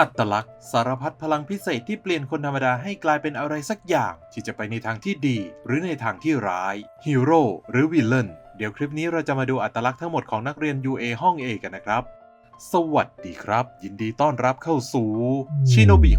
อัตลักษณ์สารพัดพลังพิเศษที่เปลี่ยนคนธรรมดาให้กลายเป็นอะไรสักอย่าง ที่จะไปในทางที่ดี หรือในทางที่ร้ายฮีโร่หรือวิลเลนเดี๋ยวคลิปนี้เราจะมาดูอัตลักษณ์ทั้งหมดของนักเรียน UA ห้อง A กันนะครับ สวัสดีครับ ยินดีต้อนรับเข้าสู่ชิโนบิ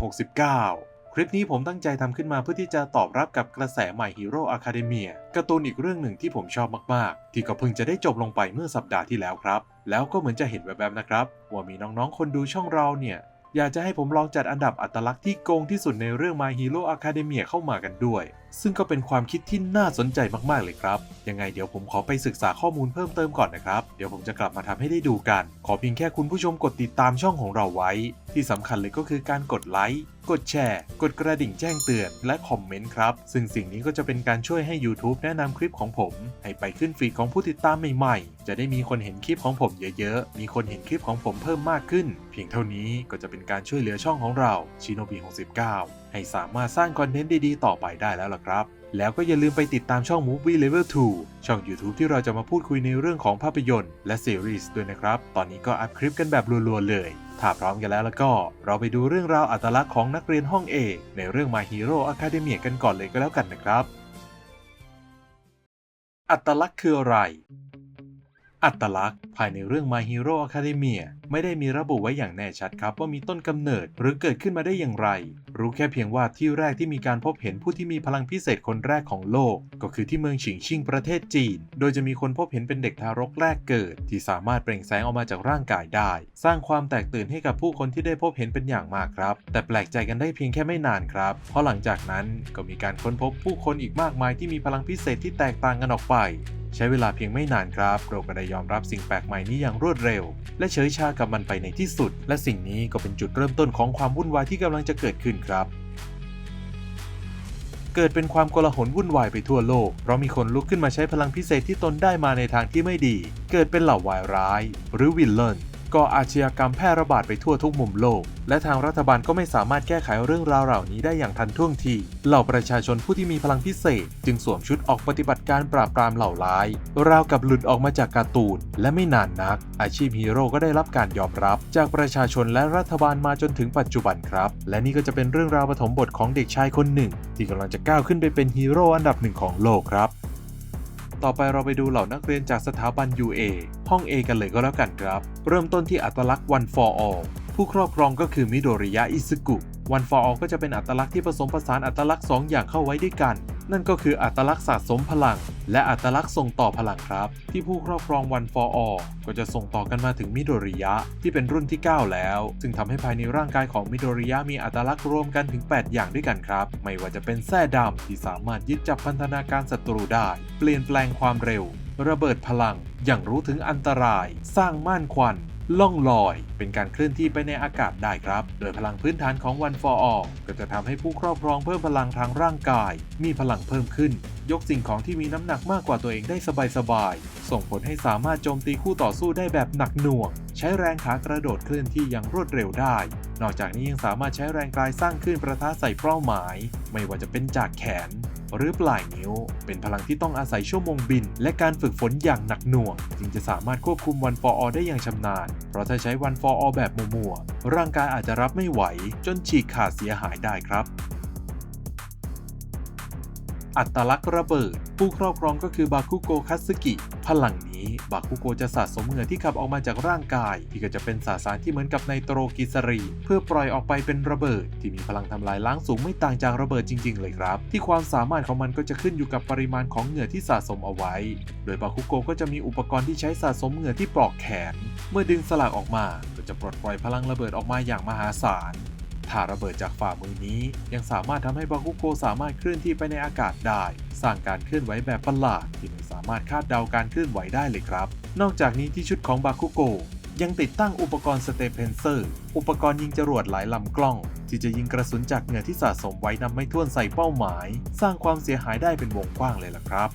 69 คลิปนี้ผมตั้งใจทำขึ้นมาเพื่อที่จะตอบรับกับกระแสใหม่ Hero Academia การ์ตูนอีกเรื่องหนึ่งที่ผมชอบมากๆ ที่ก็เพิ่งจะได้จบลงไปเมื่อสัปดาห์ที่แล้วครับ แล้วก็เหมือนจะเห็นแวบๆนะครับ ว่ามีน้องๆคนดูช่องเราเนี่ย อยากจะให้ผมลองจัดอันดับอัตลักษณ์ที่โกงที่สุดในเรื่อง My Hero Academia เข้ามากันด้วย ซึ่งก็เป็นความคิดที่น่าสนใจมากๆเลยครับ ยังไงเดี๋ยวผมขอไปศึกษาข้อมูลเพิ่มเติมก่อนนะครับ เดี๋ยวผมจะกลับมาทำให้ได้ดูกัน ขอเพียงแค่คุณผู้ชมกดติดตามช่องของเราไว้ ที่สำคัญเลยก็คือการกดไลค์ กดแชร์ กดกระดิ่งแจ้งเตือน และคอมเมนต์ครับ ซึ่งสิ่งนี้ก็จะเป็นการช่วยให้ YouTube แนะนำคลิปของผม ให้ไปขึ้นฟีดของผู้ติดตามใหม่ๆ จะได้มีคนเห็นคลิปของผมเยอะๆ มีคนเห็นคลิปของผมเพิ่มมากขึ้น เพียงเท่านี้ก็จะเป็นการช่วยเหลือช่องของเราชิโนบิ69 ให้สามารถสร้างคอนเทนต์ดีๆ ต่อไปได้แล้วล่ะครับ แล้วก็อย่าลืมไปติดตามช่อง Movie Level 2 ช่อง YouTube ที่เราจะมาพูดคุยในเรื่องของภาพยนตร์และซีรีส์ด้วยนะครับ ตอนนี้ก็อัพคลิปกันแบบรัวๆเลย ถ้าพร้อมกันแล้วแล้วก็ เราไปดูเรื่องราวอัตลักษณ์ของนักเรียนห้อง A ในเรื่อง My Hero Academia กันก่อนเลยก็แล้วกันนะครับ อัตลักษณ์คืออะไร อัตลักษณ์ ภายในเรื่อง My Hero Academia ไม่ได้มีระบุไว้อย่างแน่ชัดครับว่ามีต้นกำเนิดหรือเกิดขึ้นมาได้อย่างไร รู้แค่เพียงว่าที่แรกที่มีการพบเห็นผู้ที่มีพลังพิเศษคนแรกของโลก ก็คือที่เมืองฉิงชิงประเทศจีน โดยจะมีคนพบเห็นเป็นเด็กทารกแรกเกิด ที่สามารถเปล่งแสงออกมาจากร่างกายได้ สร้างความแตกตื่นให้กับผู้คนที่ได้พบเห็นเป็นอย่างมากครับ แต่แปลกใจกันได้เพียงแค่ไม่นานครับ เพราะหลังจากนั้นก็มีการค้นพบผู้คนอีกมากมายที่มีพลังพิเศษที่แตกต่างกันออกไป ใช้เวลาเพียงไม่นานครับ เราก็ได้ยอมรับสิ่งแปลกใหม่นี้อย่างรวดเร็ว และเฉยชากับมันไปในที่สุด และสิ่งนี้ก็เป็นจุดเริ่มต้นของความวุ่นวายที่กำลังจะเกิดขึ้นครับเกิดเป็นความโกลาหลวุ่นวายไปทั่วโลก เพราะมีคนลุกขึ้นมาใช้พลังพิเศษที่ตนได้มาในทางที่ไม่ดี เกิดเป็นเหล่าวายร้าย หรือวิลเลน ก่ออาชญากรรมแพร่ระบาดไปทั่วทุกมุมโลก และทางรัฐบาลก็ไม่สามารถแก้ไขเรื่องราวเหล่านี้ได้อย่างทันท่วงที เหล่าประชาชนผู้ที่มีพลังพิเศษ จึงสวมชุดออกปฏิบัติการปราบปรามเหล่าร้าย ราวกับหลุดออกมาจากการ์ตูน และไม่นานนัก อาชีพฮีโร่ก็ได้รับการยอมรับ จากประชาชนและรัฐบาลมาจนถึงปัจจุบันครับ และนี่ก็จะเป็นเรื่องราวปฐมบทของเด็กชายคนหนึ่ง ที่กำลังจะก้าวขึ้นไปเป็นฮีโร่อันดับหนึ่งของโลกครับ ต่อไปเราไปดูเหล่านักเรียนจากสถาบัน UA ห้อง A กันเลยก็แล้วกันครับ เริ่มต้นที่อัตลักษณ์ One for All ผู้ครอบครองก็คือมิโดริยะอิซึกุ One for All ก็จะเป็นอัตลักษณ์ที่ผสมผสานอัตลักษณ์ 2 อย่างเข้าไว้ด้วยกัน นั่นก็คืออัตลักษณ์สะสมพลัง และอัตลักษณ์ส่งต่อพลังครับ ที่ผู้ครอบครอง One for All ก็จะส่งต่อกันมาถึงมิโดริยะที่เป็นรุ่นที่ 9 แล้ว ซึ่งทำให้ภายในร่างกายของมิโดริยะมีอัตลักษณ์รวมกันถึง 8 อย่างด้วยกันครับ ไม่ว่าจะเป็นแส้ดำที่สามารถยึดจับพันธนาการศัตรูได้ เปลี่ยนแปลงความเร็ว ระเบิดพลังอย่างรู้ถึงอันตราย สร้างม่านควัน ล่องลอย เป็นการเคลื่อนที่ไปในอากาศได้ครับ โดยพลังพื้นฐานของ One for All ก็จะทำให้ผู้ครอบครองเพิ่มพลังทางร่างกาย มีพลังเพิ่มขึ้น ยกสิ่งของที่มีน้ำหนักมากกว่าตัวเองได้สบายๆ ส่งผลให้สามารถโจมตีคู่ต่อสู้ได้แบบหนักหน่วง ใช้แรงขากระโดดเคลื่อนที่อย่างรวดเร็วได้ นอกจากนี้ยังสามารถใช้แรงกายสร้างขึ้นประทะใส่เป้าหมาย ไม่ว่าจะเป็นจากแขน หรือปลายนิ้ว เป็นพลังที่ต้องอาศัยชั่วโมงบิน และการฝึกฝนอย่างหนักหน่วง จึงจะสามารถควบคุม One for All ได้อย่างชำนาญ เพราะถ้าใช้ One for All แบบมัวๆร่างกายอาจจะรับไม่ไหว จนฉีกขาดเสียหายได้ครับอัตลักษณ์ระเบิด ผู้ครอบครองก็คือบาคุโกคัตสึกิ พลัง นี้บาคุโกจะสะสมเหงื่อที่ขับออกมาจากร่างกาย ที่ก็จะเป็นสสารที่เหมือนกับไนโตรกลีเซอรี เพื่อปล่อยออกไปเป็นระเบิด ที่มีพลังทำลายล้างสูงไม่ต่างจากระเบิดจริง ๆ เลยครับ ที่ความสามารถของมันก็จะขึ้นอยู่กับปริมาณของเหงื่อที่สะสมเอาไว้ โดยบาคุโกก็จะมีอุปกรณ์ที่ใช้สะสมเหงื่อที่ปลอกแขน เมื่อดึงสลักออกมาก็จะปลดปล่อยพลังระเบิดออกมาอย่างมหาศาล ถ้าระเบิดจากฝ่ามือนี้ ยังสามารถทำให้บาคุโกสามารถเคลื่อนที่ไปในอากาศได้ สร้างการเคลื่อนไหวแบบประหลาดที่ไม่สามารถคาดเดาการเคลื่อนไหวได้เลยครับ นอกจากนี้ที่ชุดของบาคุโกยังติดตั้งอุปกรณ์สเตเพนเซอร์ อุปกรณ์ยิงจรวดหลายลำกล้อง ที่จะยิงกระสุนจากเหงื่อที่สะสมไว้นำไม่ท่วนใส่เป้าหมาย สร้างความเสียหายได้เป็นวงกว้างเลยล่ะครับ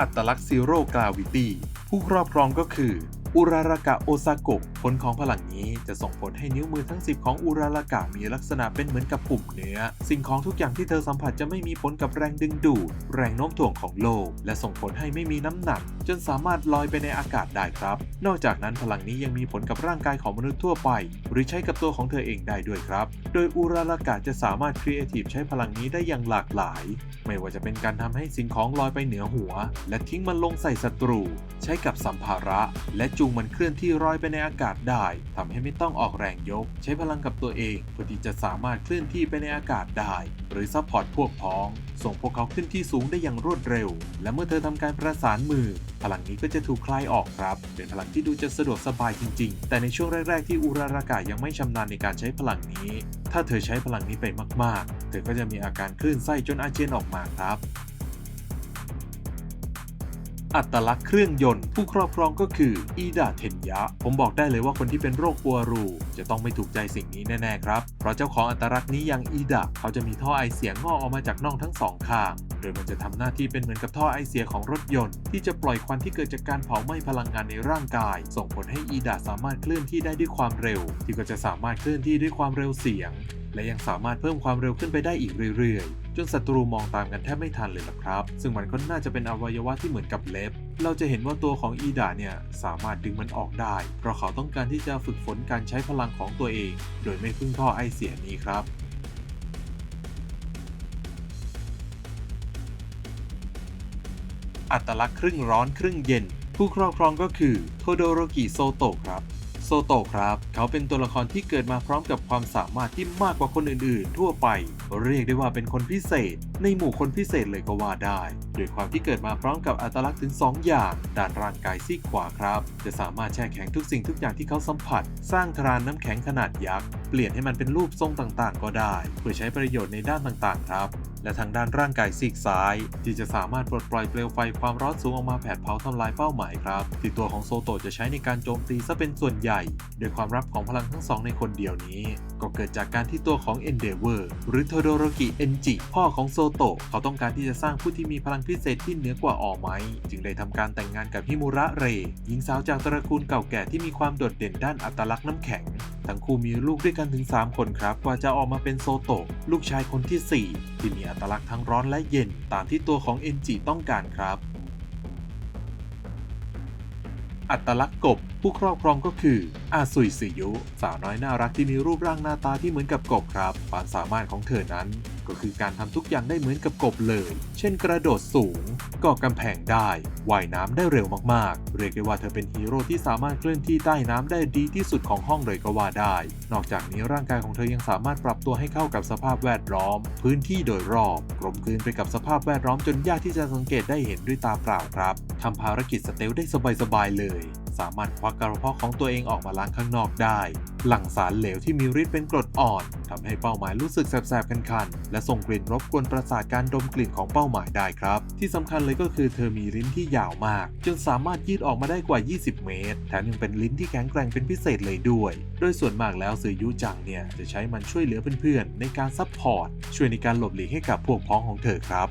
อัตลักษณ์ซีโร่กราวิตี้ ผู้ครอบครองก็คืออุรารากะโอซากะ ผลของพลังนี้จะส่งผลให้นิ้วมือทั้ง 10 ของอุรารากะมีลักษณะเป็นเหมือนกับปุ่มเนื้อ สิ่งของทุกอย่างที่เธอสัมผัสจะไม่มีผลกับแรงดึงดูด แรงโน้มถ่วงของโลก และส่งผลให้ไม่มีน้ำหนัก จนสามารถลอยไปในอากาศได้ครับ นอกจากนั้นพลังนี้ยังมีผลกับร่างกายของมนุษย์ทั่วไป หรือใช้กับตัวของเธอเองได้ด้วยครับ โดยอุรารากะจะสามารถครีเอทีฟใช้พลังนี้ได้อย่างหลากหลาย ไม่ว่าจะเป็นการทำให้สิ่งของลอยไปเหนือหัว และทิ้งมันลงใส่ศัตรู ใช้กับสัมภาระ และจูงมันเคลื่อนที่ลอยไปในอากาศได้ทำให้ไม่ต้องออกแรงยก ใช้พลังกับตัวเองเพื่อที่จะสามารถเคลื่อนที่ไปในอากาศได้ หรือซัพพอร์ตพวกพ้อง ส่งพวกเขาขึ้นที่สูงได้อย่างรวดเร็ว และเมื่อเธอทำการประสานมือ พลังนี้ก็จะถูกคลายออกครับ เป็นพลังที่ดูจะสะดวกสบายจริง ๆ แต่ในช่วงแรก ๆ ที่อุรารากะยังไม่ชำนาญในการใช้พลังนี้ ถ้าเธอใช้พลังนี้ไปมาก ๆ เธอก็จะมีอาการคลื่นไส้จนอาเจียนออกมาครับ อัตลักษณ์เครื่องยนต์ ผู้ครอบครองก็คืออีดาเทนยะ ผมบอกได้เลยว่าคนที่เป็นโรคปัวรู จะต้องไม่ถูกใจสิ่งนี้แน่ๆครับ เพราะเจ้าของอัตลักษณ์นี้อย่างอีดาเขาจะมีท่อไอเสียงงอกออกมาจากน่องทั้งสองข้างโดยมันจะทำหน้าที่เป็นเหมือนกับท่อไอเสียของรถยนต์ ที่จะปล่อยควันที่เกิดจากการเผาไหม้พลังงานในร่างกาย ส่งผลให้อีดาสามารถเคลื่อนที่ได้ด้วยความเร็ว ที่ก็จะสามารถเคลื่อนที่ด้วยความเร็วเสียง และยังสามารถเพิ่มความเร็วขึ้นไปได้อีกเรื่อยๆ จนศัตรูมองตามกันแทบไม่ทันเลยล่ะครับ ซึ่งมันก็น่าจะเป็นอวัยวะที่เหมือนกับเล็บ เราจะเห็นว่าตัวของอีดาเนี่ยสามารถดึงมันออกได้ เพราะเขาต้องการที่จะฝึกฝนการใช้พลังของตัวเอง โดยไม่พึ่งท่อไอเสียนี้ครับอัตลักษณ์ครึ่งร้อนครึ่งเย็น ผู้ครอบครองก็คือโทโดโรกิโซโตะครับ ซโตะครับ เขาเป็นตัวละครที่เกิดมาพร้อมกับความสามารถที่มากกว่าคนอื่นๆ ทั่วไป เรียกได้ว่าเป็นคนพิเศษ ในหมู่คนพิเศษเลยก็ว่าได้โดยความที่เกิดมาพร้อมกับอัตลักษณ์ถึง 2 อย่าง ด้านร่างกายซีกขวาครับ จะสามารถแช่แข็งทุกสิ่งทุกอย่างที่เขาสัมผัส สร้างทรานน้ำแข็งขนาดยักษ์เปลี่ยนให้มันเป็นรูปทรงต่างๆ ก็ได้ เพื่อใช้ประโยชน์ในด้านต่างๆ ครับ และทางด้านร่างกายซีกซ้าย ที่จะสามารถปลดปล่อยเปลวไฟความร้อนสูงออกมาแผดเผาทำลายเป้าหมายครับที่ตัวของโซโตะจะใช้ในการโจมตีซะเป็นส่วนใหญ่ โดยความรับของพลังทั้งสองในคนเดียวนี้ ก็เกิดจากการที่ตัวของ Endeavor หรือโทโดโรกิเอนจิพ่อของโซโตะเขาต้องการที่จะสร้างผู้ที่มีพลังพิเศษที่เหนือกว่าออไมจึงได้ทำการแต่งงานกับฮิมุระเรหญิงสาวจากตระกูลเก่าแก่ที่มีความโดดเด่นด้านอัตลักษณ์น้ำแข็ง ทั้งคู่มีลูกด้วยกันถึง 3 คนครับกว่าจะออกมาเป็นโซโตะลูกชายคนที่ 4 ที่มีอัตลักษณ์ทั้งร้อนและเย็นตามที่ตัวของเอนจิต้องการครับ อัตลักษณ์กบ ผู้ครอบครองก็คืออาซุยสึยุ สาวน้อยน่ารักที่มีรูปร่างหน้าตาที่เหมือนกับกบครับ ความสามารถของเธอนั้น ก็คือการทำทุกอย่างได้เหมือนกับกบเลย เช่นกระโดดสูงก่อกำแพงได้ว่ายน้ำได้เร็วมากๆ เรียกได้ว่าเธอเป็นฮีโร่ที่สามารถเคลื่อนที่ใต้น้ำได้ดีที่สุดของห้องเลยก็ว่าได้ นอกจากนี้ร่างกายของเธอยังสามารถปรับตัวให้เข้ากับสภาพแวดล้อม พื้นที่โดยรอบกลมกลืนไปกับสภาพแวดล้อมจนยากที่จะสังเกตได้เห็นด้วยตาเปล่าครับทำภารกิจสเตลได้สบายๆเลย สามารถควักกระเพาะของตัวเองออกมาล้างข้างนอกได้ หลั่งสารเหลวที่มีฤทธิ์เป็นกรดอ่อนทำให้เป้าหมายรู้สึกแสบๆคันๆและส่งกลิ่นรบกวนประสาทการดมกลิ่นของเป้าหมายได้ครับ ที่สำคัญเลยก็คือเธอมีลิ้นที่ยาวมาก จนสามารถยืดออกมาได้กว่า 20 เมตร แถมยังเป็นลิ้นที่แข็งแกร่งเป็นพิเศษเลยด้วย โดยส่วนมากแล้วซือยุจังเนี่ยจะใช้มันช่วยเหลือเพื่อนๆในการซัพพอร์ตช่วยในการหลบหลีกให้กับพวกพ้องของเธอครับ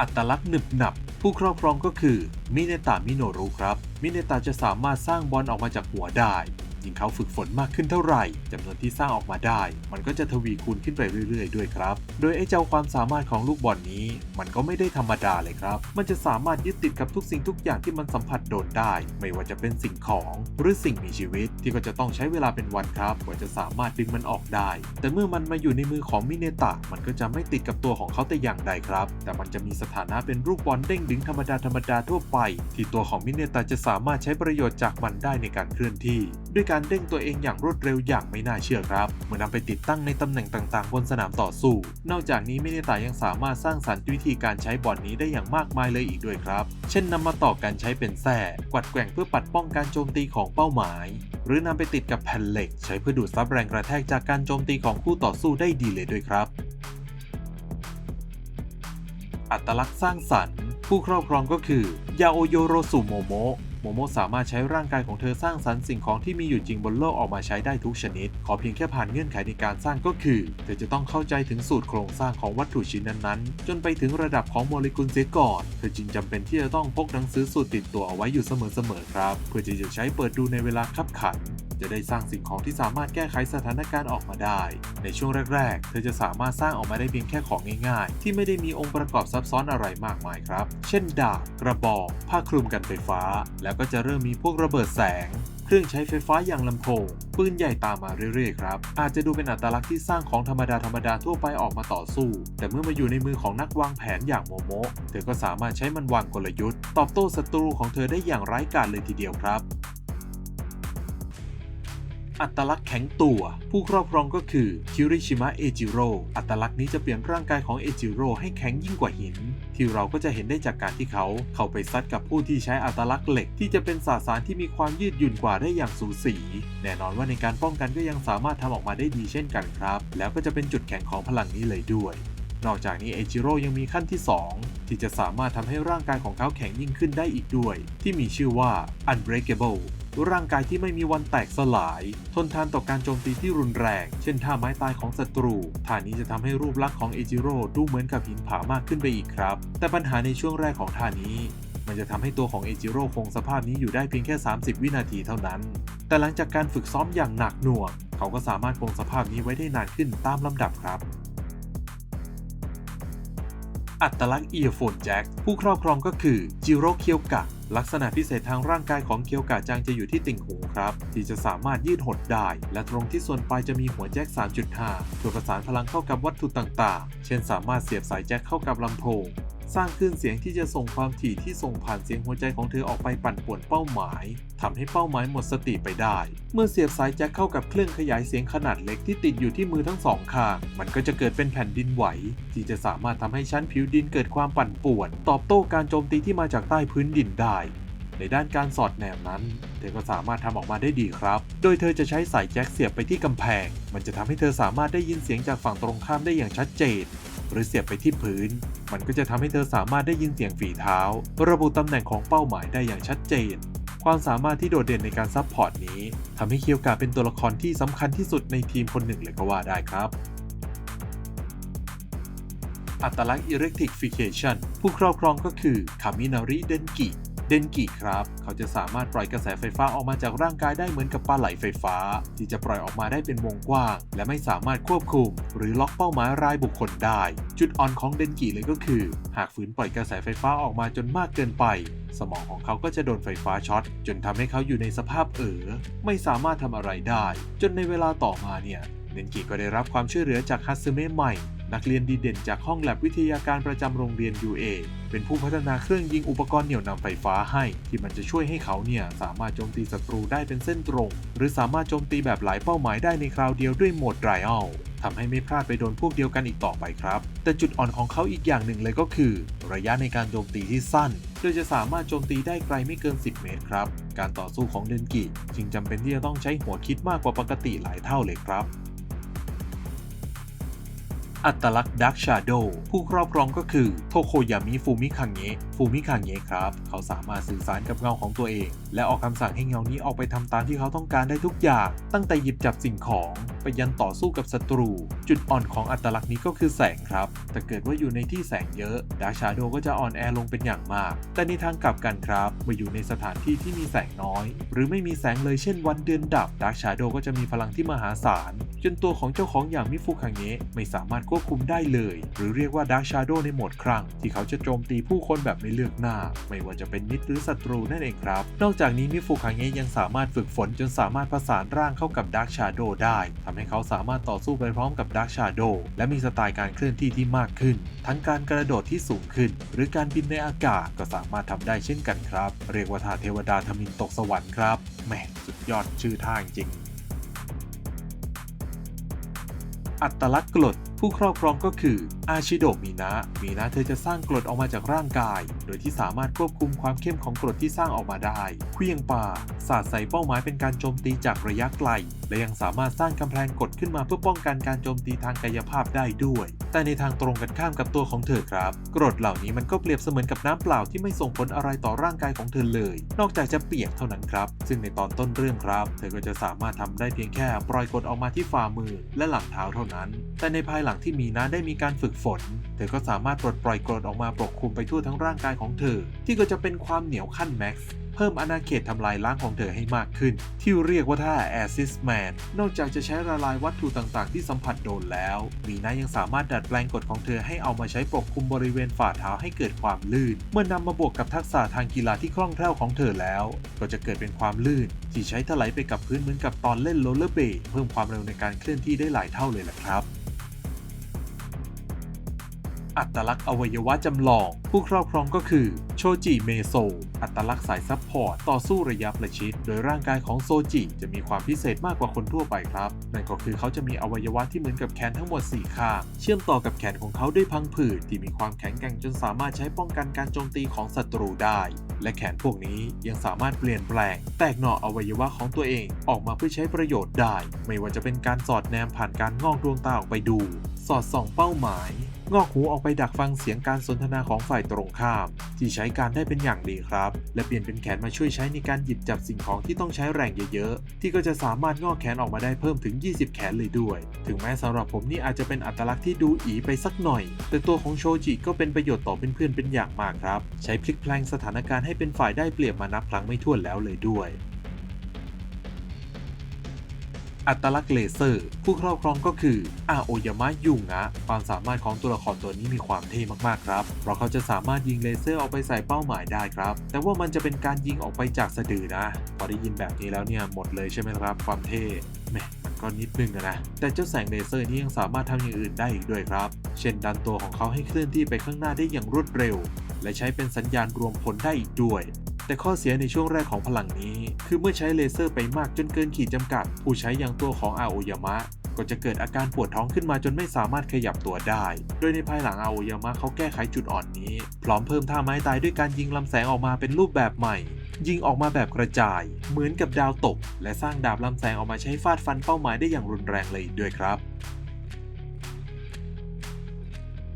อัตลักษณ์หนึบหนับ ผู้ครอบครองก็คือมิเนตามิโนรุครับ มิเนตาจะสามารถสร้างบอลออกมาจากหัวได้ ยิ่งเขาฝึกฝนมากขึ้นเท่าไหร่จำนวนที่สร้างออกมาได้ มันก็จะทวีคูณขึ้นไปเรื่อยๆ ด้วยครับ โดยไอ้เจ้าความสามารถของลูกบอลนี้ มันก็ไม่ได้ธรรมดาเลยครับ มันจะสามารถยึดติดกับทุกสิ่งทุกอย่างที่มันสัมผัสโดนได้ ไม่ว่าจะเป็นสิ่งของหรือสิ่งมีชีวิตที่ก็จะต้องใช้เวลาเป็นวันครับกว่าจะสามารถดึงมันออกได้ แต่เมื่อมันมาอยู่ในมือของมิเนตะมันก็จะไม่ติดกับตัวของเขาแต่อย่างใดครับ แต่มันจะมีสถานะเป็นรูปบอลเด้งดึงธรรมดาธรรมดาทั่วไป ที่ตัวของมิเนตะจะสามารถใช้ประโยชน์จากมันได้ในการเคลื่อนที่ ด้วยการเด้งตัวเองอย่างรวดเร็วอย่างไม่น่าเชื่อครับ เมื่อนำไปติดตั้งในตำแหน่งต่างๆ บนสนามต่อสู้ นอกจากนี้มิเนตะยังสามารถสร้างสรรค์วิธีการใช้บอลนี้ได้อย่างมากมายเลยอีกด้วยครับ เช่นนำมาต่อการใช้เป็นแส้กวัดแกว่งเพื่อปัดป้องการโจมตีของเป้าหมาย หรือนำไปติดกับแผ่นเหล็ก ใช้เพื่อดูดซับแรงกระแทกจากการโจมตีของคู่ต่อสู้ได้ดีเลยด้วยครับ อัตลักษณ์สร้างสรรค์ ผู้ครอบครองก็คือยาโอโยโรสุโมโมะ โมโมสามารถใช้ร่างกายของเธอสร้างสรรค์สิ่งของที่มีอยู่จริงบนโลกออกมาใช้ได้ทุกชนิด ขอเพียงแค่ผ่านเงื่อนไขในการสร้างก็คือ เธอจะต้องเข้าใจถึงสูตรโครงสร้างของวัตถุชิ้นนั้นๆ จนไปถึงระดับของโมเลกุลเสียก่อน เธอจึงจำเป็นที่จะต้องพกหนังสือสูตรติดตัวเอาไว้อยู่เสมอๆครับ เพื่อที่จะใช้เปิดดูในเวลาคับขัน จะได้สร้างสิ่งของที่สามารถแก้ไขสถานการณ์ออกมาได้ ในช่วงแรก ๆ เธอจะสามารถสร้างออกมาได้เพียงแค่ของง่ายๆ ที่ไม่ได้มีองค์ประกอบซับซ้อนอะไรมากมายครับ เช่นดาบกระบอกผ้าคลุมกันไฟฟ้า แล้วก็จะเริ่มมีพวกระเบิดแสงเครื่องใช้ไฟฟ้าอย่างลำโพง ปืนใหญ่ตามมาเรื่อยๆครับ อาจจะดูเป็นอัตลักษณ์ที่สร้างของธรรมดาธรรมดาทั่วไปออกมาต่อสู้ แต่เมื่อมาอยู่ในมือของนักวางแผนอย่างโมโมเธอก็สามารถใช้มันวางกลยุทธ์ ตอบโต้ศัตรูของเธอได้อย่างไร้กาจเลยทีเดียวครับ อัตลักษณ์แข็งตัว ผู้ครอบครองก็คือคิริชิมะเอจิโร่อัตลักษณ์นี้จะเปลี่ยนร่างกายของเอจิโร่ให้แข็งยิ่งกว่าหิน ที่เราก็จะเห็นได้จากการที่เขา เข้าไปซัดกับผู้ที่ใช้อัตลักษณ์เหล็กที่จะเป็นสสารที่มีความยืดหยุ่นกว่าได้อย่างสูสี แน่นอนว่าในการป้องกันก็ยังสามารถทำออกมาได้ดีเช่นกันครับ แล้วก็จะเป็นจุดแข็งของพลังนี้เลยด้วยนอกจากนี้เอจิโร่ยังมีขั้นที่ 2 ที่จะสามารถทำให้ร่างกายของเขาแข็งยิ่งขึ้นได้อีกด้วย ที่มีชื่อว่า Unbreakable ร่างกายที่ไม่มีวันแตกสลาย ทนทานต่อการโจมตีที่รุนแรง เช่นท่าไม้ตายของศัตรูท่านี้จะทำให้รูปลักษณ์ของเอจิโร่ดูเหมือนกับหินผามากขึ้นไปอีกครับ แต่ปัญหาในช่วงแรกของท่านี้ มันจะทำให้ตัวของเอจิโร่คงสภาพนี้อยู่ได้เพียงแค่ 30 วินาทีเท่านั้น แต่หลังจากการฝึกซ้อมอย่างหนักหน่วง เขาก็สามารถคงสภาพนี้ไว้ได้นานขึ้นตามลำดับครับอัตลักษณ์เอียโฟนแจ็คผู้ครอบครองก็คือจิโร่เคียวกะ ลักษณะพิเศษทางร่างกายของเคียวกะจังจะอยู่ที่ติ่งหูครับ ที่จะสามารถยืดหดได้ และตรงที่ส่วนปลายจะมีหัวแจ็ค 3.5เพื่อประสานพลังเข้ากับวัตถุต่างๆ เช่นสามารถเสียบสายแจ็คเข้ากับลำโพง สร้างคลื่นเสียงที่จะส่งความถี่ที่ส่งผ่านเสียงหัวใจของเธอออกไปปั่นป่วนเป้าหมายทำให้เป้าหมายหมดสติไปได้ เมื่อเสียบสายแจ็คเข้ากับเครื่องขยายเสียงขนาดเล็กที่ติดอยู่ที่มือทั้งสองข้างมันก็จะเกิดเป็นแผ่นดินไหว ที่จะสามารถทำให้ชั้นผิวดินเกิดความปั่นป่วน ตอบโต้การโจมตีที่มาจากใต้พื้นดินได้ในด้านการสอดแนมนั้น เธอก็สามารถทำออกมาได้ดีครับ โดยเธอจะใช้สายแจ็คเสียบไปที่กำแพง มันจะทำให้เธอสามารถได้ยินเสียงจากฝั่งตรงข้ามได้อย่างชัดเจน หรือเสียบไปที่พื้น มันก็จะทำให้เธอสามารถได้ยินเสียงฝีเท้า ระบุตำแหน่งของเป้าหมายได้อย่างชัดเจน ความสามารถที่โดดเด่นในการซับพอร์ตนี้ทำให้เคียวกาเป็นตัวละครที่สำคัญที่สุดในทีมคนหนึ่งเลยก็ว่าได้ครับอัตลักษณ์ Electrification ผู้ครอบครองก็คือคามินาริเดนกิ เดนกิครับ เขาจะสามารถปล่อยกระแสไฟฟ้าออกมาจากร่างกายได้เหมือนกับปลาไหลไฟฟ้า ที่จะปล่อยออกมาได้เป็นวงกว้าง และไม่สามารถควบคุม หรือล็อกเป้าหมายรายบุคคลได้ จุดอ่อนของเดนกิเลยก็คือ หากฝืนปล่อยกระแสไฟฟ้าออกมาจนมากเกินไป สมองของเขาก็จะโดนไฟฟ้าช็อตจนทำให้เขาอยู่ในสภาพเอ๋อไม่สามารถทำอะไรได้ จนในเวลาต่อมาเนี่ย เดนกิก็ได้รับความช่วยเหลือจากฮัตสึเมะใหม่ นักเรียนดีเด่นจากห้องแลบวิทยาการประจำโรงเรียน UA เป็นผู้พัฒนาเครื่องยิงอุปกรณ์เหนี่ยวนำไฟฟ้าให้ ที่มันจะช่วยให้เขาเนี่ยสามารถโจมตีศัตรูได้เป็นเส้นตรง หรือสามารถโจมตีแบบหลายเป้าหมายได้ในคราวเดียวด้วยโหมดไรอัลทำให้ไม่พลาดไปโดนพวกเดียวกันอีกต่อไปครับ แต่จุดอ่อนของเขาอีกอย่างหนึ่งเลยก็คือ ระยะในการโจมตีที่สั้นโดยจะสามารถโจมตีได้ไกลไม่เกิน 10 เมตรครับ การต่อสู้ของเดนกิจึงจำเป็นที่จะต้องใช้หัวคิดมากกว่าปกติหลายเท่าเลยครับ อัตลักษณ์ดักชาโดผู้ครอบครองก็คือโทโคยามิฟูมิคังเงะฟูมิคังเงะครับ เขาสามารถสื่อสารกับเงาของตัวเอง และออกคำสั่งให้เงานี้ออกไปทำตามที่เขาต้องการได้ทุกอย่าง ตั้งแต่หยิบจับสิ่งของ ไปยันต่อสู้กับศัตรู จุดอ่อนของอัตลักษณ์นี้ก็คือแสงครับ แต่เกิดว่าอยู่ในที่แสงเยอะดักชาโดก็จะอ่อนแอลงเป็นอย่างมาก แต่ในทางกลับกันครับเมื่ออยู่ในสถานที่ที่มีแสงน้อย หรือไม่มีแสงเลยเช่นวันเดือนดับดักชาโดก็จะมีพลังที่มหาศาลจนตัวของเจ้าของอย่างมิฟุคังเงะไม่สามารถควบคุมได้เลย หรือเรียกว่าดาร์ชาโดในโหมดครั้งที่เขาจะโจมตีผู้คนแบบไม่เลือกหน้า ไม่ว่าจะเป็นมิตรหรือศัตรูนั่นเองครับ นอกจากนี้มิฟุคังเงะยังสามารถฝึกฝนจนสามารถผสานร่างเข้ากับดาร์ชาโดได้ทำให้เขาสามารถต่อสู้ไปพร้อมกับดาร์ชาโดและมีสไตล์การเคลื่อนที่ที่มากขึ้น ทั้งการกระโดดที่สูงขึ้น หรือการบินในอากาศก็สามารถทำได้เช่นกันครับ เรียกว่าท่าเทวดาทมินตกสวรรค์ครับแหมสุดยอดชื่อท่าจริงอัตลักษณ์กรด ผู้ครอบครองก็คืออาชิโดมีนะ มีนะเธอจะสร้างกรดออกมาจากร่างกาย โดยที่สามารถควบคุมความเข้มของกรดที่สร้างออกมาได้เคลื่องปาสาดใส่เป้าหมายเป็นการโจมตีจากระยะไกล และยังสามารถสร้างกำแพงกดขึ้นมาเพื่อป้องกันการโจมตีทางกายภาพได้ด้วย แต่ในทางตรงกันข้ามกับตัวของเธอครับ กรดเหล่านี้มันก็เปรียบเสมือนกับน้ำเปล่าที่ไม่ส่งผลอะไรต่อร่างกายของเธอเลย นอกจากจะเปียกเท่านั้นครับ ซึ่งในตอนต้นเรื่องครับ เธอก็จะสามารถทำได้เพียงแค่ปล่อยกรดออกมาที่ฝ่ามือและหลังเท้าเท่านั้น แต่ในภายหลังที่มีนาได้มีการฝึกฝน เธอก็สามารถปลดปล่อยกรดออกมาปกคลุมไปทั่วทั้งร่างกายของเธอ ที่ก็จะเป็นความเหนียวขั้นแม็กซ์เพิ่มอาณาเขตทำลายล้างของเธอให้มากขึ้น ที่เรียกว่าท่า Assist Man นอกจากจะใช้ละลายวัตถุต่างๆ ที่สัมผัสโดนแล้ว มีนายังสามารถดัดแปลงกฎของเธอให้เอามาใช้ปกคลุมบริเวณฝ่าเท้าให้เกิดความลื่น เมื่อนำมาบวกกับทักษะทางกีฬาที่คล่องแคล่วของเธอแล้ว ก็จะเกิดเป็นความลื่น ที่ใช้ถลายไปกับพื้นเหมือนกับตอนเล่นโรลเลอร์เบดเพิ่มความเร็วในการเคลื่อนที่ได้หลายเท่าเลยล่ะครับ อัตลักษณ์อวัยวะจำลอง ผู้ครอบครองก็คือ โชจิเมโซ อัตลักษณ์สายซัพพอร์ตต่อสู้ระยะประชิด โดยร่างกายของโซจิจะมีความพิเศษมากกว่าคนทั่วไปครับ นั่นก็คือเขาจะมีอวัยวะที่เหมือนกับแขนทั้งหมด 4 ข้าง เชื่อมต่อกับแขนของเขาด้วยพังผืดที่มีความแข็งแกร่งจนสามารถใช้ป้องกันการโจมตีของศัตรูได้ และแขนพวกนี้ยังสามารถเปลี่ยนแปลง แตกหน่ออวัยวะของตัวเองออกมาเพื่อใช้ประโยชน์ได้ ไม่ว่าจะเป็นการสอดแนมผ่านการงอกดวงตาออกไปดู สอดส่องเป้าหมาย งอกหูออกไปดักฟังเสียงการสนทนาของฝ่ายตรงข้าม ที่ใช้การได้เป็นอย่างดีครับ และเปลี่ยนเป็นแขนมาช่วยใช้ในการหยิบจับสิ่งของที่ต้องใช้แรงเยอะๆ ที่ก็จะสามารถงอกแขนออกมาได้เพิ่มถึง 20 แขนเลยด้วย ถึงแม้สำหรับผมนี่อาจจะเป็นอัตลักษณ์ที่ดูอีไปสักหน่อย แต่ตัวของโชจิก็เป็นประโยชน์ต่อเพื่อนๆเป็นอย่างมากครับ ใช้พลิกแพลงสถานการณ์ให้เป็นฝ่ายได้เปรียบมานับครั้งไม่ถ้วนแล้วเลยด้วย อัตลักษณ์เลเซอร์ ผู้ครอบครองก็คืออาโอยามะยุงะ ความสามารถของตัวละครตัวนี้มีความเท่มากๆครับ เพราะเขาจะสามารถยิงเลเซอร์ออกไปใส่เป้าหมายได้ครับ แต่ว่ามันจะเป็นการยิงออกไปจากสะดือนะ พอได้ยินแบบนี้แล้วเนี่ยหมดเลยใช่ไหมครับ ความเท่แมมันก็นิดนึงนะ แต่เจ้าแสงเลเซอร์นี้ยังสามารถทำอย่างอื่นได้อีกด้วยครับ เช่นดันตัวของเขาให้เคลื่อนที่ไปข้างหน้าได้อย่างรวดเร็ว และใช้เป็นสัญญาณรวมผลได้อีกด้วย แต่ข้อเสียในช่วงแรกของพลังนี้ คือเมื่อใช้เลเซอร์ไปมากจนเกินขีดจำกัด ผู้ใช้อย่างตัวของอาโอยามะก็จะเกิดอาการปวดท้องขึ้นมาจนไม่สามารถขยับตัวได้ โดยในภายหลังอาโอยามะเขาแก้ไขจุดอ่อนนี้ พร้อมเพิ่มท่าไม้ตายด้วยการยิงลำแสงออกมาเป็นรูปแบบใหม่ ยิงออกมาแบบกระจาย เหมือนกับดาวตก และสร้างดาบลำแสงออกมาใช้ฟาดฟันเป้าหมายได้อย่างรุนแรงเลยด้วยครับ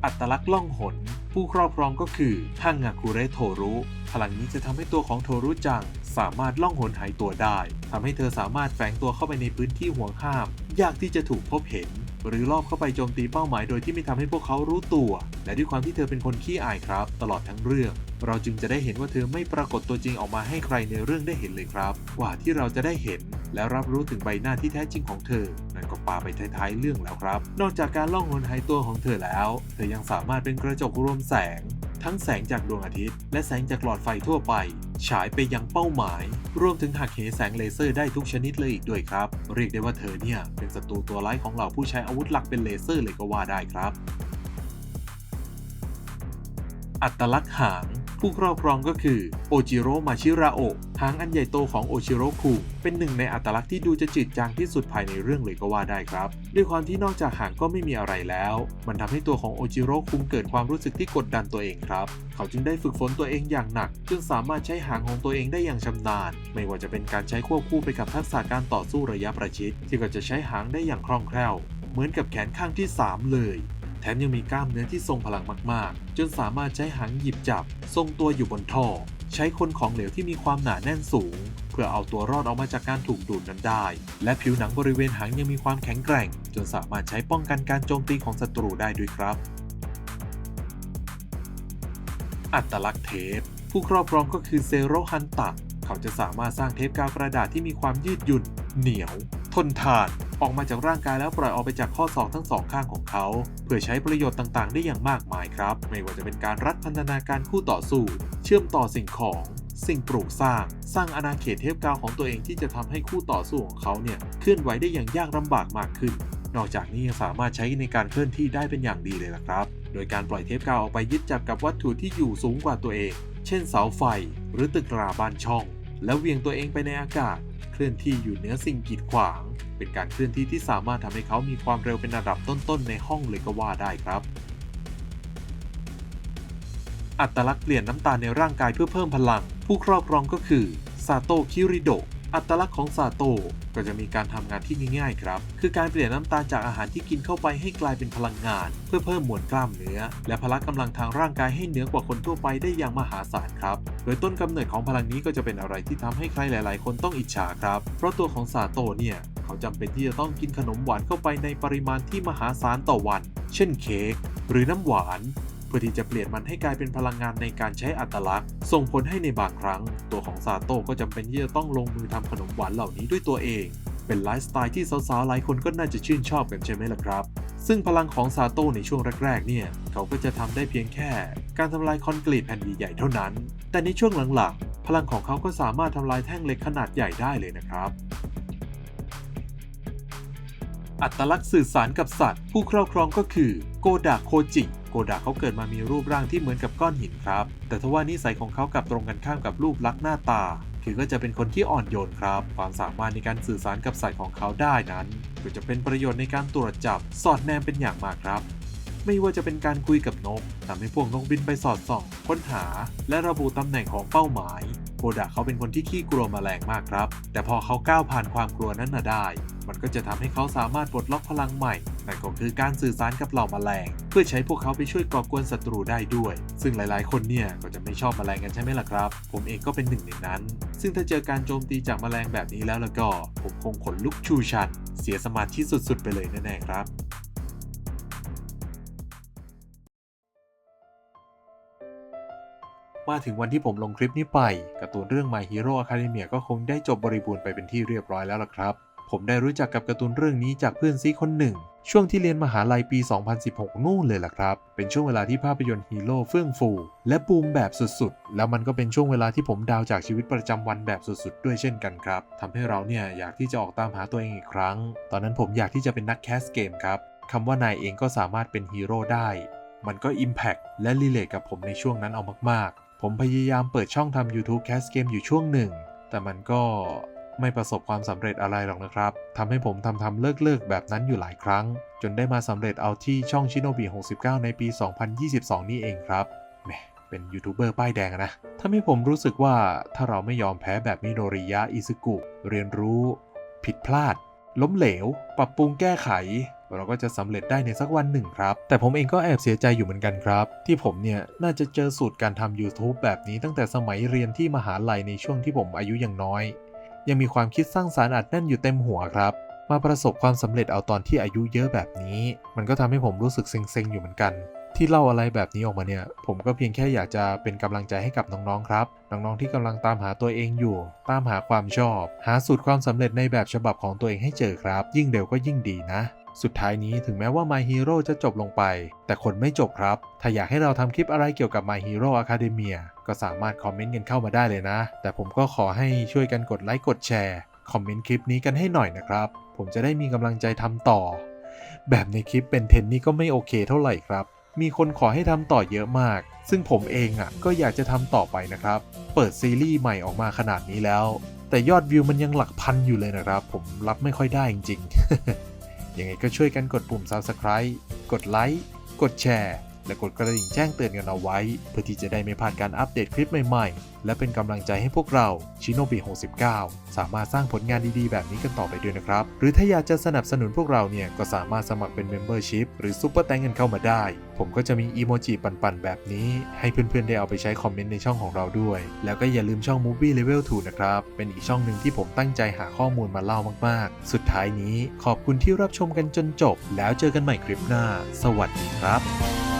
อัตลักษณ์ล่องหน ผู้ครอบครองก็คือฮังงาคุเรโทรุ ลังนี้จะทำให้ตัวของโทรุจัง สามารถล่องหนหายตัวได้ทำให้เธอสามารถแฝงตัวเข้าไปในพื้นที่ห่วงห้าม ยากที่จะถูกพบเห็น หรือลอบเข้าไปโจมตีเป้าหมายโดยที่ไม่ทำให้พวกเขารู้ตัว และด้วยความที่เธอเป็นคนขี้อายครับ ตลอดทั้งเรื่อง เราจึงจะได้เห็นว่าเธอไม่ปรากฏตัวจริงออกมาให้ใครในเรื่องได้เห็นเลยครับ กว่าที่เราจะได้เห็นและรับรู้ถึงใบหน้าที่แท้จริงของเธอ นั่นก็ปาไปท้ายๆเรื่องแล้วครับ นอกจากการล่องหนหายตัวของเธอแล้ว เธอยังสามารถเป็นกระจกรวมแสง ทั้งแสงจากดวงอาทิตย์ และแสงจากหลอดไฟทั่วไป ฉายไปยังเป้าหมาย รวมถึงหักเหแสงเลเซอร์ได้ทุกชนิดเลยอีกด้วยครับ เรียกได้ว่าเธอเนี่ย เป็นศัตรูตัวร้ายของเหล่าผู้ใช้อาวุธหลักเป็นเลเซอร์เลยก็ว่าได้ครับ อัตลักษณ์หาง ผู้ครอบครองก็คือโอจิโร่มาชิราโอะหางอันใหญ่โตของโอชิโร่คุงเป็นหนึ่งในอัตลักษณ์ที่ดูจะจืดจางที่สุดภายในเรื่องเลยก็ว่าได้ครับ ด้วยความที่นอกจากหางก็ไม่มีอะไรแล้ว มันทำให้ตัวของโอจิโร่คุงเกิดความรู้สึกที่กดดันตัวเองครับ เขาจึงได้ฝึกฝนตัวเองอย่างหนัก จนสามารถใช้หางของตัวเองได้อย่างชำนาญ ไม่ว่าจะเป็นการใช้ควบคู่ไปกับทักษะการต่อสู้ระยะประชิด ที่ก็จะใช้หางได้อย่างคล่องแคล่ว เหมือนกับแขนข้างที่ 3 เลย ถมยังมีกล้ามเนื้อที่ทรงพลังมากๆ จนสามารถใช้หางหยิบจับ ทรงตัวอยู่บนท่อ ใช้คนของเหลวที่มีความหนาแน่นสูง เพื่อเอาตัวรอดออกมาจากการถูกดูดนั้นได้ และผิวหนังบริเวณหางยังมีความแข็งแกร่ง จนสามารถใช้ป้องกันการโจมตีของศัตรูได้ด้วยครับ อัตลักษณ์เทป ผู้ครอบครองก็คือเซโรฮันตะ เขาจะสามารถสร้างเทปกาวกระดาษที่มีความยืดหยุ่น เหนียว ทนทาน ออกมาจากร่างกายแล้วปล่อยออกไปจากข้อศอกทั้งสองข้างของเขา เพื่อใช้ประโยชน์ต่างๆ ได้อย่างมากมายครับ ไม่ว่าจะเป็นการรัดพันธนาการคู่ต่อสู้ เชื่อมต่อสิ่งของสิ่งปลูกสร้าง สร้างอาณาเขตเทปกาวของตัวเองที่จะทำให้คู่ต่อสู้ของเขาเนี่ยเคลื่อนไหวได้อย่างยากลำบากมากขึ้น นอกจากนี้ยังสามารถใช้ในการเคลื่อนที่ได้เป็นอย่างดีเลยล่ะครับ โดยการปล่อยเทปกาวออกไปยึดจับกับวัตถุที่อยู่สูงกว่าตัวเอง เช่นเสาไฟ หรือตึกราบ้านช่อง แล้วเวียงตัวเองไปในอากาศ เคลื่อนที่อยู่เหนือสิ่งกีดขวาง เป็นการเคลื่อนที่ที่สามารถทำให้เขามีความเร็วเป็นระดับต้นๆในห้องเลยก็ว่าได้ครับ อัตลักษณ์เปลี่ยนน้ำตาลในร่างกายเพื่อเพิ่มพลัง ผู้ครอบครองก็คือซาโตะคิริโดะอัตลักษณ์ของซาโตะก็จะมีการทำงานที่ง่ายๆครับ คือการเปลี่ยนน้ำตาลจากอาหารที่กินเข้าไปให้กลายเป็นพลังงาน เพื่อเพิ่มมวลกล้ามเนื้อ และพละกำลังทางร่างกายให้เหนือกว่าคนทั่วไปได้อย่างมหาศาลครับ โดยต้นกำเนิดของพลังนี้ก็จะเป็นอะไรที่ทำให้ใครหลาย ๆ คนต้องอิจฉาครับ เพราะตัวของซาโตะเนี่ย เขาจำเป็นที่จะต้องกินขนมหวานเข้าไปในปริมาณที่มหาศาลต่อวัน เช่นเค้กหรือน้ำหวาน เพื่อที่จะเปลี่ยนมันให้กลายเป็นพลังงานในการใช้อัตลักษณ์ ส่งผลให้ในบางครั้ง ตัวของซาโต้ก็จำเป็นที่จะต้องลงมือทำขนมหวานเหล่านี้ด้วยตัวเอง เป็นไลฟ์สไตล์ที่สาว ๆ หลายคนก็น่าจะชื่นชอบกันใช่ไหมล่ะครับ ซึ่งพลังของซาโต้ในช่วงแรกๆ เนี่ย เขาก็จะทำได้เพียงแค่ การทำลายคอนกรีตแผ่นใหญ่เท่านั้น แต่ในช่วงหลังๆ พลังของเขาก็สามารถทำลายแท่งเหล็กขนาดใหญ่ได้เลยนะครับ อัตลักษณ์สื่อสารกับสัตว์ ผู้ครอบครองก็คือโกดะโคจิโกดะเขาเกิดมามีรูปร่างที่เหมือนกับก้อนหินครับ แต่ทว่านิสัยของเขากลับตรงกันข้ามกับรูปลักษณ์หน้าตา คือก็จะเป็นคนที่อ่อนโยนครับ ความสามารถในการสื่อสารกับสัตว์ของเขาได้นั้นก็จะเป็นประโยชน์ในการตรวจจับสอดแนมเป็นอย่างมากครับ ไม่ว่าจะเป็นการคุยกับนกทำให้พวกนกบินไปสอดส่อง ค้นหา และระบุตำแหน่งของเป้าหมาย โกดะเขาเป็นคนที่ขี้กลัวแมลงมากครับ แต่พอเขาก้าวผ่านความกลัวนั้นมาได้ มันก็จะทำให้เขาสามารถปลดล็อกพลังใหม่ นั่นก็คือการสื่อสารกับเหล่าแมลง เพื่อใช้พวกเขาไปช่วยก่อกวนศัตรูได้ด้วย ซึ่งหลายๆ คนเนี่ยก็จะไม่ชอบแมลงกันใช่ไหมล่ะครับ ผมเองก็เป็นหนึ่งในนั้น ซึ่งถ้าเจอการโจมตีจากแมลงแบบนี้แล้วแล้วก็ ผมคงขนลุกชูชัน เสียสมาธิสุดๆ ไปเลยแน่ๆครับ มาถึงวันที่ผมลงคลิปนี้ไปการ์ตูนเรื่อง My Hero Academia ก็คงได้จบบริบูรณ์ไปเป็นที่เรียบร้อยแล้วล่ะครับ ผมได้รู้จักกับการ์ตูนเรื่องนี้จากเพื่อนซีคนหนึ่ง ช่วงที่เรียนมหาลัยปี 2016 นู่นเลยล่ะครับ เป็นช่วงเวลาที่ภาพยนตร์ฮีโร่เฟื่องฟู และบูมแบบสุดๆ แล้วมันก็เป็นช่วงเวลาที่ผมดาวจากชีวิตประจำวันแบบสุดๆ ด้วยเช่นกันครับทำให้เราเนี่ยอยากที่จะออกตามหาตัวเองอีกครั้ง ตอนนั้นผมอยากที่จะเป็นนักแคสเกมครับคำว่านายเองก็สามารถเป็นฮีโร่ได้ มันก็ Impact และรีเลทกับผมในช่วงนั้นเอามากๆ ผมพยายามเปิดช่องทำ YouTube Cast Game อยู่ช่วงหนึ่ง แต่มันก็ไม่ประสบความสำเร็จอะไรหรอกนะครับทำให้ผมทำทำเลิกเลิกๆแบบนั้นอยู่หลายครั้ง จนได้มาสำเร็จเอาที่ช่องชิโนบิ69 ในปี 2022 นี่เองครับแหมเป็นยูทูบเบอร์ป้ายแดงอะนะทำให้ผมรู้สึกว่าถ้าเราไม่ยอมแพ้แบบมิโนริยะอิซึกุ เรียนรู้ ผิดพลาด ล้มเหลว ปรับปรุงแก้ไข เราก็จะสำเร็จได้ในสักวันหนึ่งครับ แต่ผมเองก็แอบเสียใจอยู่เหมือนกันครับ ที่ผมเนี่ยน่าจะเจอสูตรการทำ YouTube แบบนี้ตั้งแต่สมัยเรียนที่มหาลัยในช่วงที่ผมอายุยังน้อย ยังมีความคิดสร้างสารรค์อัดแน่นอยู่เต็มหัวครับ มาประสบความสำเร็จเอาตอนที่อายุเยอะแบบนี้ มันก็ทำให้ผมรู้สึกเซ็งๆอยู่เหมือนกัน ที่เล่าอะไรแบบนี้ออกมาเนี่ย ผมก็เพียงแค่อยากจะเป็นกำลังใจให้กับน้องๆครับน้องๆที่กำลังตามหาตัวเองอยู่ ตามหาความชอบ หาสูตรความสำเร็จในแบบฉบับของตัวเองให้เจอครับ ยิ่งเร็วก็ยิ่งดีนะ สุดท้ายนี้ถึงแม้ว่า My Hero จะจบลงไป แต่คนไม่จบครับ ถ้าอยากให้เราทำคลิปอะไรเกี่ยวกับ My Hero Academia ก็สามารถคอมเมนต์กันเข้ามาได้เลยนะ แต่ผมก็ขอให้ช่วยกันกดไลค์กดแชร์ คอมเมนต์คลิปนี้กันให้หน่อยนะครับ ผมจะได้มีกำลังใจทำต่อ แบบในคลิปเป็นเทนนี่ก็ไม่โอเคเท่าไหร่ครับ มีคนขอให้ทำต่อเยอะมาก ซึ่งผมเองอะก็อยากจะทำต่อไปนะครับ เปิดซีรีส์ใหม่ออกมาขนาดนี้แล้ว แต่ยอดวิวมันยังหลักพันอยู่เลยนะครับ ผมรับไม่ค่อยได้จริงๆ ยังไงก็ช่วยกันกดปุ่ม Subscribe กดไลค์ กดแชร์ และกดกระดิ่งแจ้งเตือนกันเอาไว้ เพื่อที่จะได้ไม่พลาดการอัปเดตคลิปใหม่ๆ และเป็นกำลังใจให้พวกเราชิโนบิ69 สามารถสร้างผลงานดีๆ แบบนี้กันต่อไปด้วยนะครับ หรือถ้าอยากจะสนับสนุนพวกเราเนี่ยก็สามารถสมัครเป็น Membership หรือ Super แตงกันเข้ามาได้ ผมก็จะมีอีโมจิปั่นๆ แบบนี้ ให้เพื่อนๆ ได้เอาไปใช้คอมเมนต์ในช่องของเราด้วย แล้วก็อย่าลืมช่อง Movie Level 2 นะครับ เป็นอีกช่องหนึ่งที่ผมตั้งใจหาข้อมูลมาเล่ามากๆ สุดท้ายนี้ขอบคุณที่รับชมกันจนจบ แล้วเจอกันใหม่คลิปหน้า สวัสดีครับ